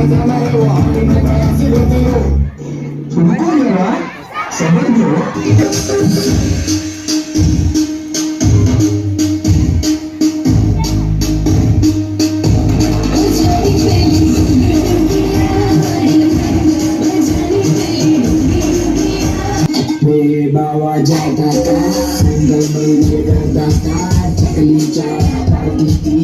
ってじゃないよみんなが走れてよ今夜はしゃべるよ Di bawah Jakarta, tinggal menuju Jakarta. Jacqueline Chapati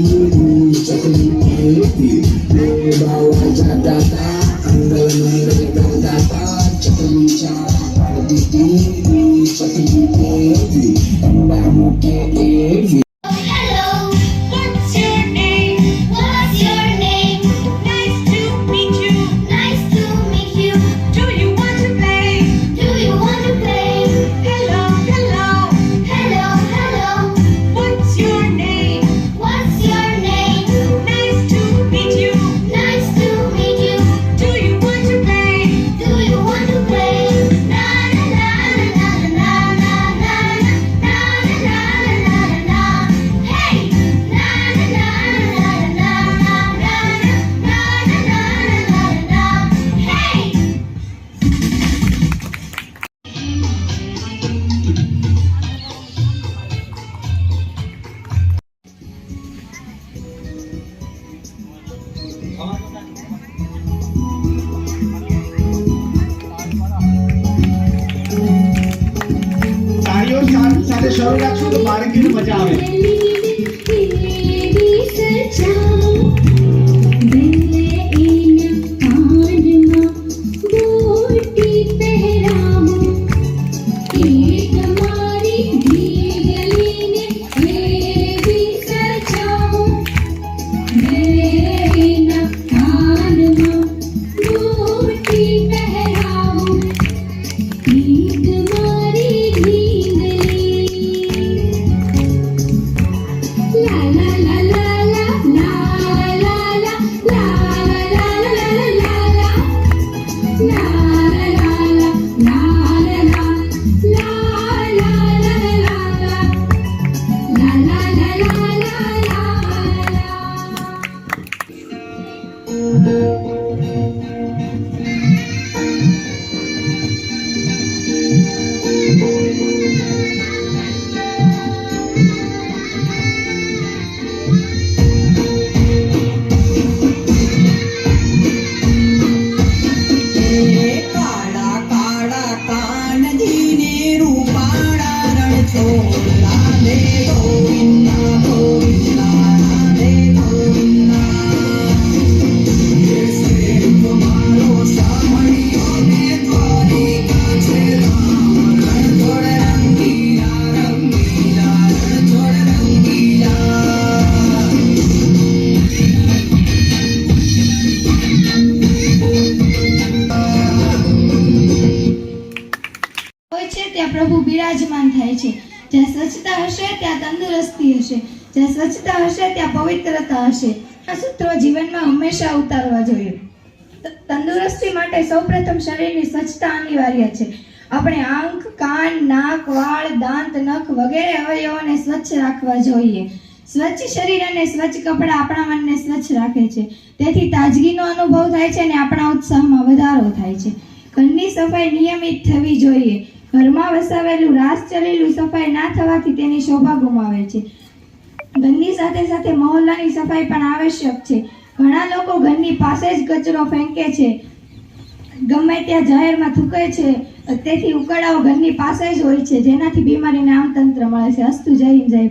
સાથે શરૂ રાખશો તો બાળકીને મજા આવે. ત્યાં પ્રભુ બિરાજમાન થાય છે. જ્યાં સ્વચ્છતા હશે, ત્યાં તંદુરસ્તી હશે. જ્યાં સ્વચ્છતા હશે, ત્યાં પવિત્રતા હશે. આ સૂત્રો જીવનમાં હંમેશા ઉતારવા જોઈએ. તંદુરસ્તી માટે સૌપ્રથમ શરીરની સ્વચ્છતા અનિવાર્ય છે. આપણે આંખ, કાન, નાક, વાળ, દાંત, નખ વગેરે અવયવોને સ્વચ્છ રાખવા જોઈએ. સ્વચ્છ શરીર અને સ્વચ્છ કપડાં આપણા મનને સ્વચ્છ રાખે છે. તેથી તાજગીનો અનુભવ થાય છે અને આપણા ઉત્સાહમાં વધારો થાય છે. ઘરની સફાઈ નિયમિત થવી જોઈએ. ઘરમાં વસાવેલું રાસ ચલેલું સફાઈ ના થવાથી તેની શોભા ગુમાવે છે. ઘરની સાથે સાથે મહોલ્લાની સફાઈ પણ આવશ્યક છે. ઘણા લોકો ઘરની પાસે જ કચરો ફેંકે છે. ગમે ત્યાં જાહેરમાં થૂકે છે. તેથી ઉકળાઓ ઘરની પાસે જ હોય છે. જેનાથી બીમારીને આમ તંત્ર મળે છે. અસ્તુ જય હિન્દ, જય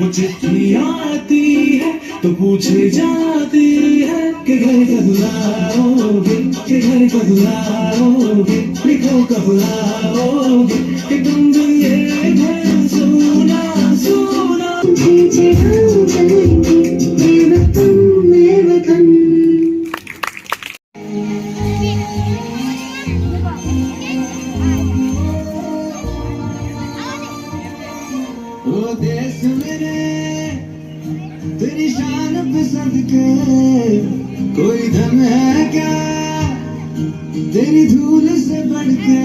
चिट्ठी आती है तो पूछे जाती है कि घर कब लाओगे कि घर कब लाओगे लिखो कब लाओगे कि तुम ये घर सोना सोना शान पसंद के कोई धन है क्या तेरी धूल से बढ़ के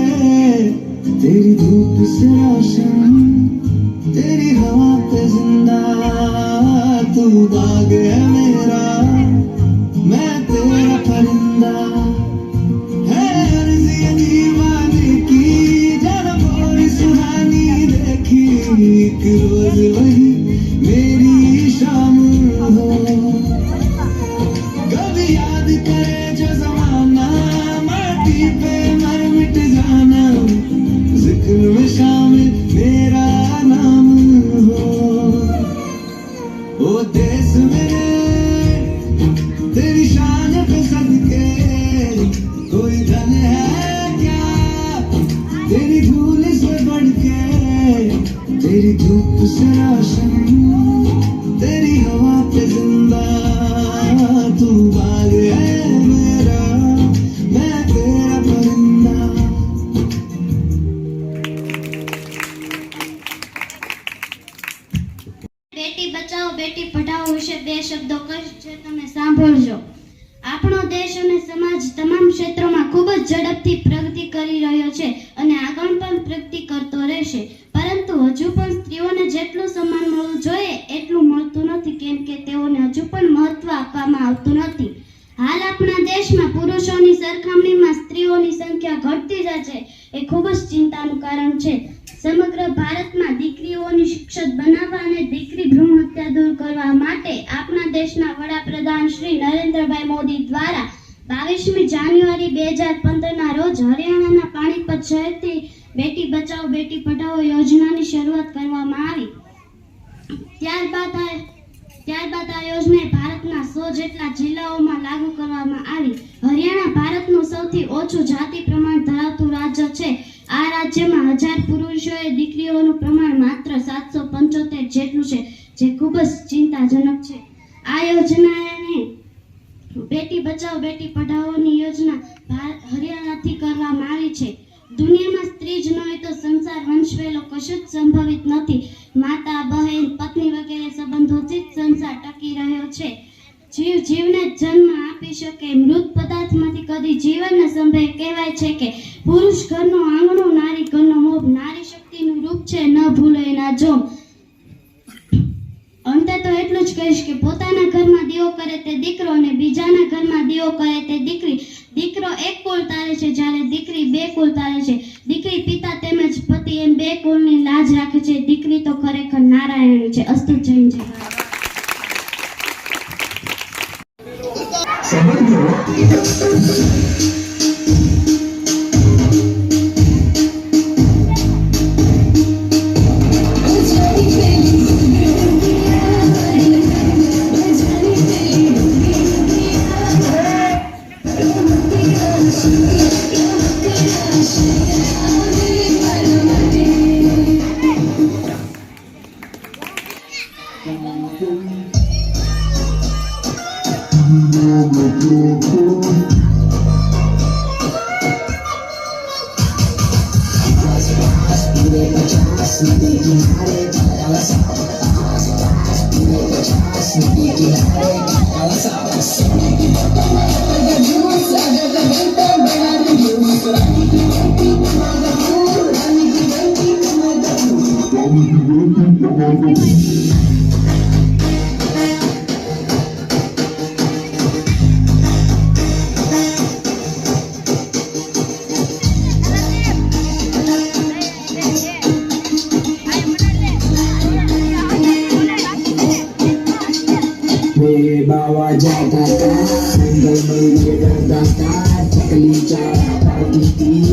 तेरी धूप से रोशन तेरी हवा पे जिंदा तू बाग है मेरा બેટી પઢાઓ વિશે બે શબ્દો કહીશ જે તમે સાંભળજો. આપણો દેશ અને સમાજ તમામ ક્ષેત્રોમાં ખૂબ જ ઝડપથી પ્રગતિ કરી રહ્યો છે અને આગળ પણ પ્રગતિ કરતો રહેશે. શિક્ષિત બનાવવા અને દીકરી ભ્રૂણ હત્યા દૂર કરવા માટે આપણા દેશના વડાપ્રધાન શ્રી નરેન્દ્રભાઈ મોદી દ્વારા બાવીસમી જાન્યુઆરી બે હજાર પંદરના રોજ હરિયાણાના પાણીપત શહેરથી બેટી બચાવો, બેટી પઢાઓ યોજનાની શરૂઆત કરવામાં આવી. ત્યારબાદ ત્યારબાદ આ યોજના ભારતના સો જેટલા જિલ્લાઓમાં લાગુ કરવામાં આવી. હરિયાણા ભારતનું સૌથી ઓછું જાતિ પ્રમાણ ધરાવતું રાજ્ય છે. આ રાજ્યમાં હજાર પુરુષોએ દીકરીઓનું પ્રમાણ માત્ર સાતસો જેટલું છે, જે ખૂબ જ ચિંતાજનક છે. આ યોજનાને બેટી બચાવો, બેટી પઢાઓની યોજના ભારત હરિયાણાથી કરવામાં આવી છે. દુનિયામાં સ્ત્રી જ ન હોય તો સંસાર વંશવેલો કશું જ સંભવિત નથી. માતા, બહેન, પત્ની વગેરે સંબંધોથી જ સંસાર ટકી રહ્યો છે. જીવ જીવને જન્મ આપી શકે મૃત પદાર્થમાંથી કદી જીવનને સંભય કહેવાય છે કે પુરુષ ઘરનું આંગણું, નારી ઘરનો મોભ, નારી શક્તિનું રૂપ છે, ન ભૂલો એના જોમ. દીકરી, દીકરો એક કુલ તારે છે જ્યારે દીકરી બે કુલ તારે છે. દીકરી પિતા તેમજ પતિ એમ બે કુલની લાજ રાખે છે. દીકરી તો ખરેખર નારાયણી છે, અસ્તુ જૈન જય Bharat. i'm tired just a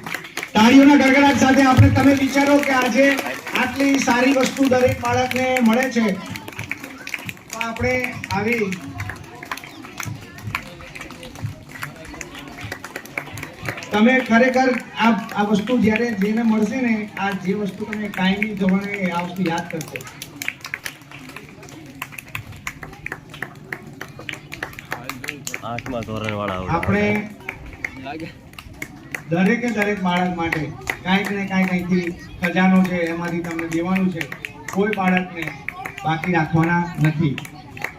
તાળીઓના ગડગડાટ સાથે આપણે તમે વિચારો કે આજે આટલી સારી વસ્તુ દરેક બાળકને મળે છે. તો આપણે આવી તમે ખરેખર આ આ વસ્તુ જ્યારે જેને મળશે ને આ જે વસ્તુ તમે કાયમી ધોરણે આ વસ્તુ યાદ કરશો. આઠમા ધોરણ વાળા આપણે દરેકે દરેક બાળક માટે કાંઈક ને કાંઈક અહીંથી ખજાનો છે, એમાંથી તમને દેવાનું છે. કોઈ બાળકને બાકી રાખવાના નથી.